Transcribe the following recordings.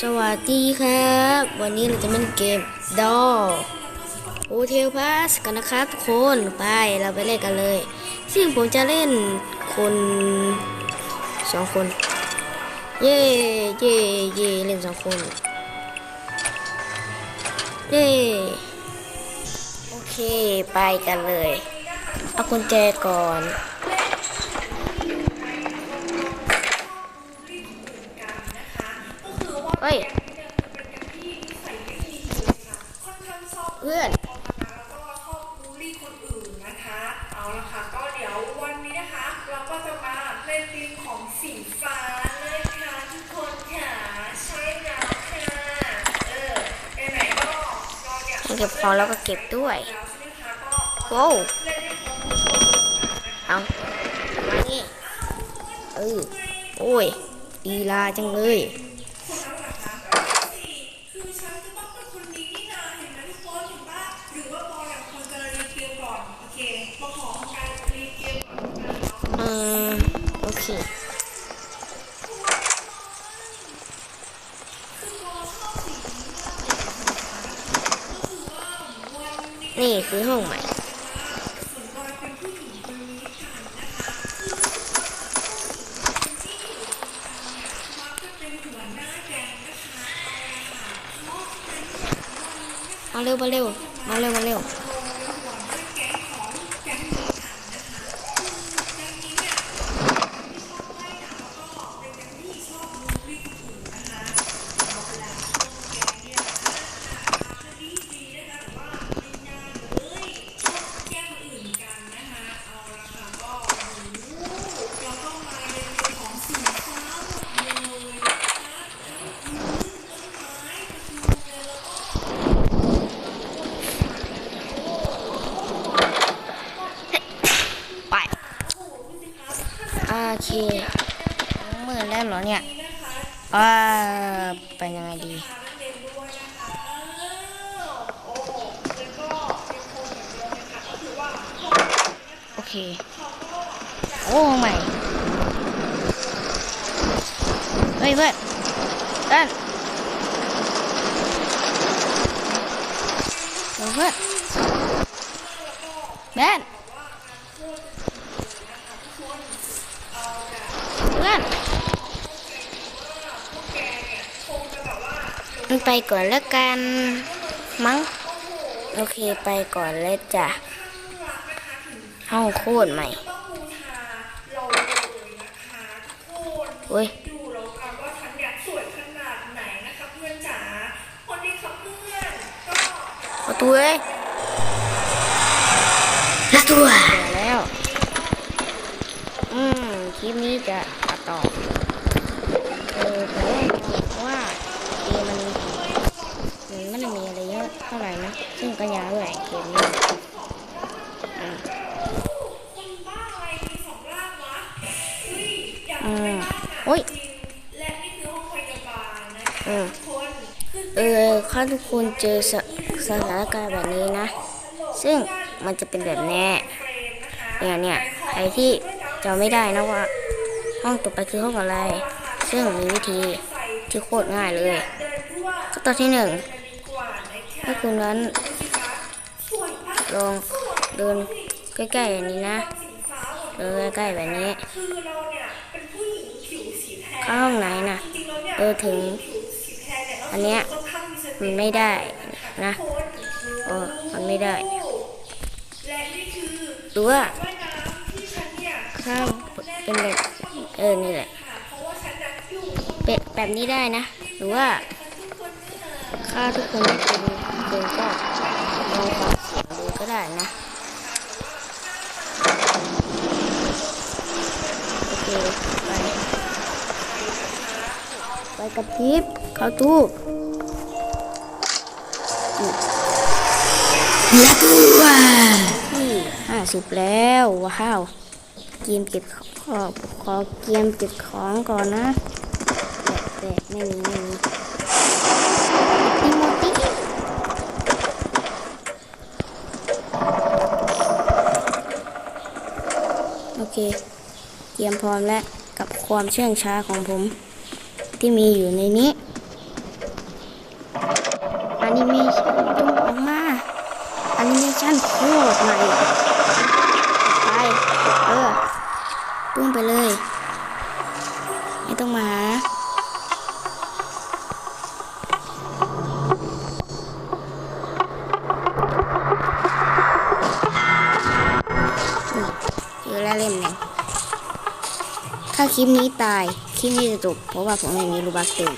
สวัสดีครับ วันนี้เราจะเล่นเกมดอโอเทลพาสกันนะครับทุกคนไปเราไปเล่นกันเลย ซึ่งผมจะเล่นคนสองคน เย่เย่เย่เล่นสองคน เย่โอเคไปกันเลย เอากุญแจก่อน ฮ้ยเพื่อนบูลลี่คนอื่นนะคะเอาละค่ะก็เดี๋ยววันนี้นะคะเราก็จะมาเล่นธีมของสีฟ้าเลยค่ะทุกคนค่ะใช่แล้วค่ะเออไหนๆก็เราเนี่ยเก็บของแล้วก็เก็บด้วยแล้วใช่ไหมคะก็โว้วเล่นให้ครบทุกคนนะคะเอามานี่เออโอ้ยดีลาจังเลย ซื้อห้องใหม่มาเร็วมาเร็วมาเร็วมาเร็ว ไปโอ เคมืดแล้วเหรอเนี่ยอ่าไปยังไงดีโอเค โอ้ไม่เฮ้ยเพื่อนเพื่อนเดี๋ยวเพื่อนแบนเพื่อน มันไปก่อนแล้วกัน มั้ง โอเคไปก่อนแล้วจ้ะห้องโคตรใหม่ต้องบูชาเราเลยนะคะทุกคนเว้ยดูแล้วกันว่าฉันเนี่ยสวยขนาดไหนนะคะเพื่อนจ๋าคนนี้ครับเพื่อนก็ประตูเอ้ยประตูเจอแล้ว อืม คลิปนี้จะตัดต่อเอ ท่าไหร่นะ ซึ่งก็ยาวด้วยเกมนี้อืมคนบ้าอะไรมีสองร่าเฮ้ยอยากอืไปมบ้านหาโอ้ยจริงและนี่คือห้องพยาบาลนะทุกคนเออถ้าทุกคนเจอสสถานการณ์แบบนี้นะ ซึ่งมันจะเป็นแบบแน่เฟรมนะคะเนี่ยเนี่ยใครที่จำไม่ได้นะว่า ห้องต่อไปคือห้องอะไร ซึ่งมีวิธีที่โคตรง่ายเลย ก็ตอนที่หนึ่ง ให้คุณนั้นลองเดินใกล้ๆอย่างนี้นะเดินใกล้ๆแบบนี้คือเราเนี่ยเป็นผู้หญิงผิวสีแทนเข้าห้องไหนนะเนี่ยเดินถึง อันเนี้ยมันไม่ได้นะโออมันไม่ได้และนี่คือหรือว่าว่ายน้ำที่ฉันเข้างเป็นแบบเออนี่แหละเพราะแบบนี้ได้นะ หรือว่าถ้าทุกคนไม่เป็น คนก็ลองฟังเสียงดูก็ได้นะโอเคไปไปกับทิปเข้าตู้แล้วตัวที่ห้าสิบแล้วว้าวเกมเก็บขอขอเกมเก็บของก่อนนะแตะๆไม่มีไม่มีติโมติโอ เค เตรียมพร้อมแล้วกับความเชื่องช้าของผม ที่มีอยู่ในนี้ อันนี้มชันจงออกมาอันนี้ชันโคตรใหม่ไป เออปุ้งไปเลย ไม่ต้องมาหา เล้วเล่มหนึ่งถ้าคลิปนี้ตาย คลิปนี้จะจบ เพราะว่าผมไม่มีรูบักเต็ม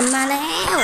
มันมาแล้ว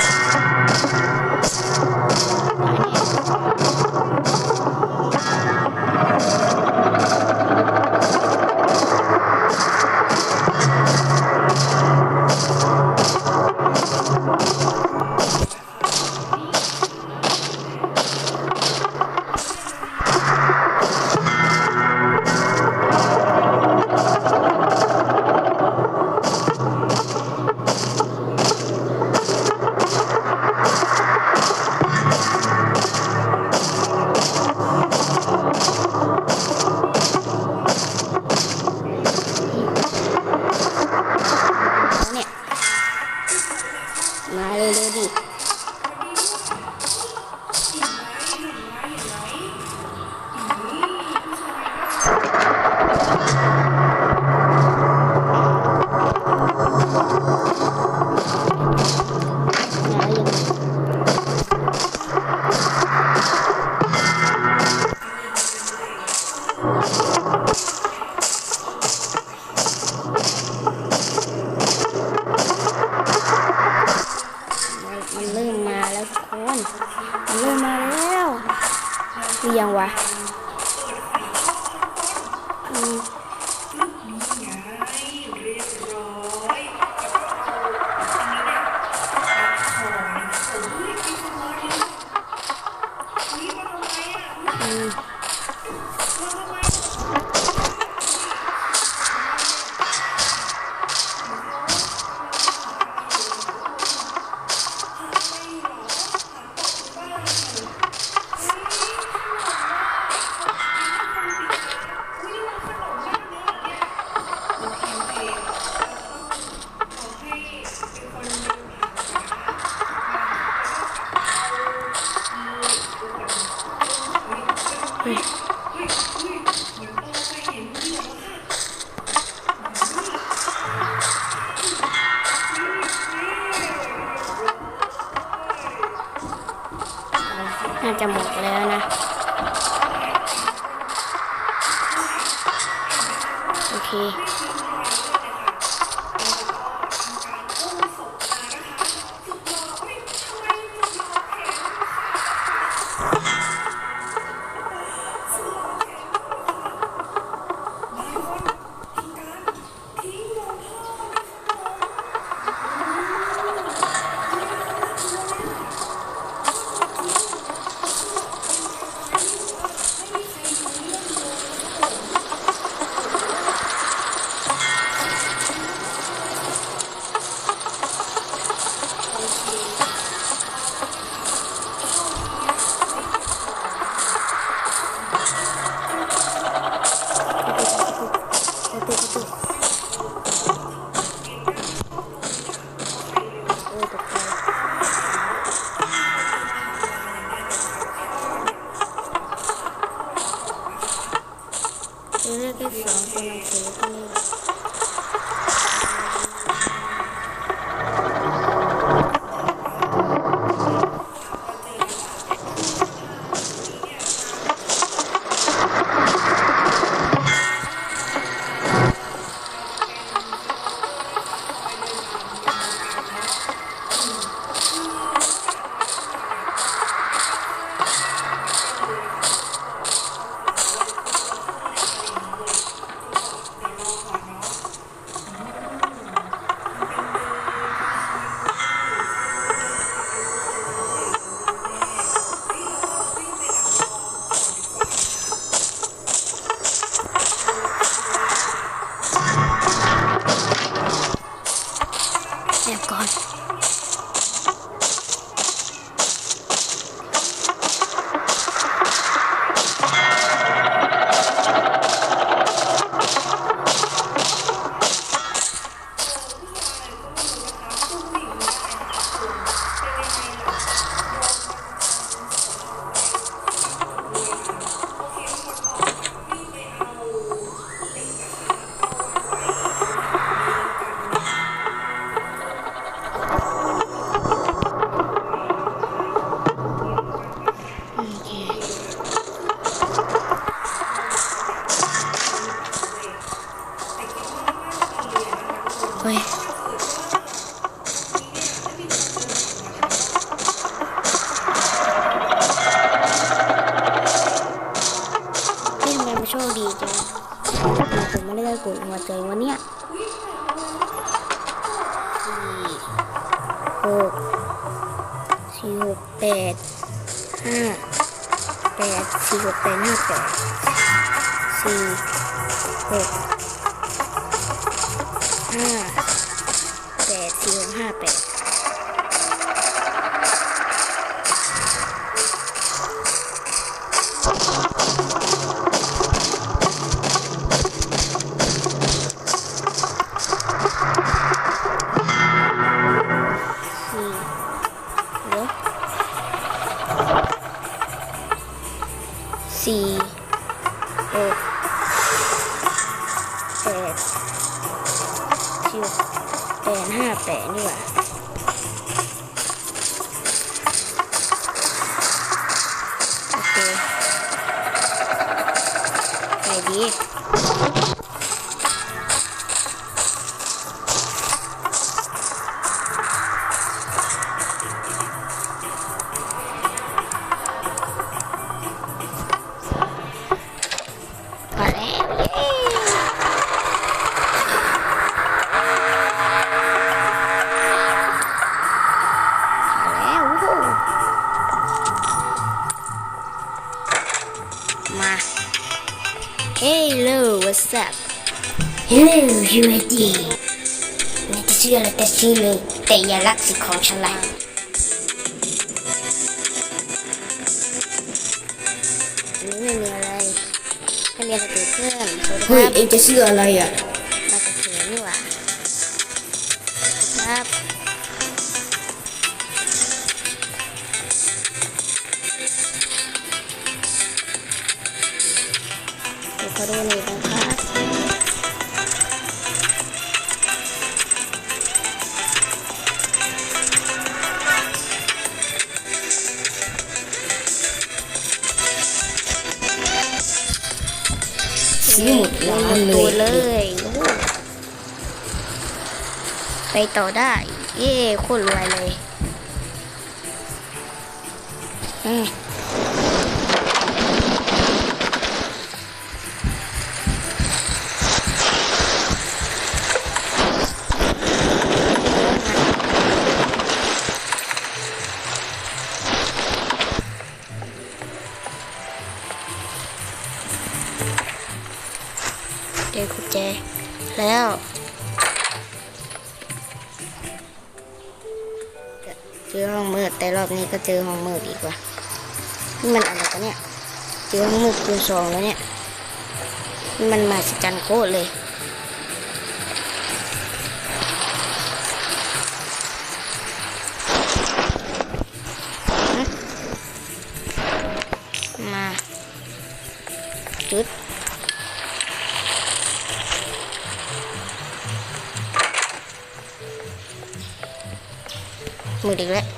ได้กดหัวใจวันเนี้ยสี่หกสี่หกแปดห้าแปดสี่หกแปดห้าแปดสี่หกห้าแปดสี่หกห้าแปด มา แล้วเย้มาแล้ววู้ฮู้มา Hello what's up Hello UAD นี่จะชื่ออะไรก็ชื่อเลยแต่อย่ารักสิทธิ์ของฉันละอันนี้ไม่มีอะไรไม่มีอะไรเกิดขึ้นสวัสดีคเฮ้ยรับเองจะชื่ออะไรอะ ดี๋ยวขอดูหน่อยนะครับนี่หมดร้านเลยเลยไปต่อได้ เย้โคตรรวยเลย อืม ก็เจอห้องมืดอีกว่ะนี่มันอะไรกันเนี่ยเจอห้องมืดคูณสองแล้วเนี่ยมันมาสจันโคตรเลยมาจุดมือดีแล้ว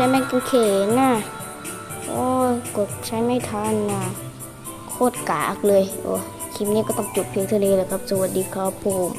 ใช้แม่กางเขนน่ะ โอ้ยกดใช้ไม่ทันน่ะ โคตรกากเลย โอ้คลิปนี้ก็ต้องจบเพียงเท่านี้แหละครับ สวัสดีครับผม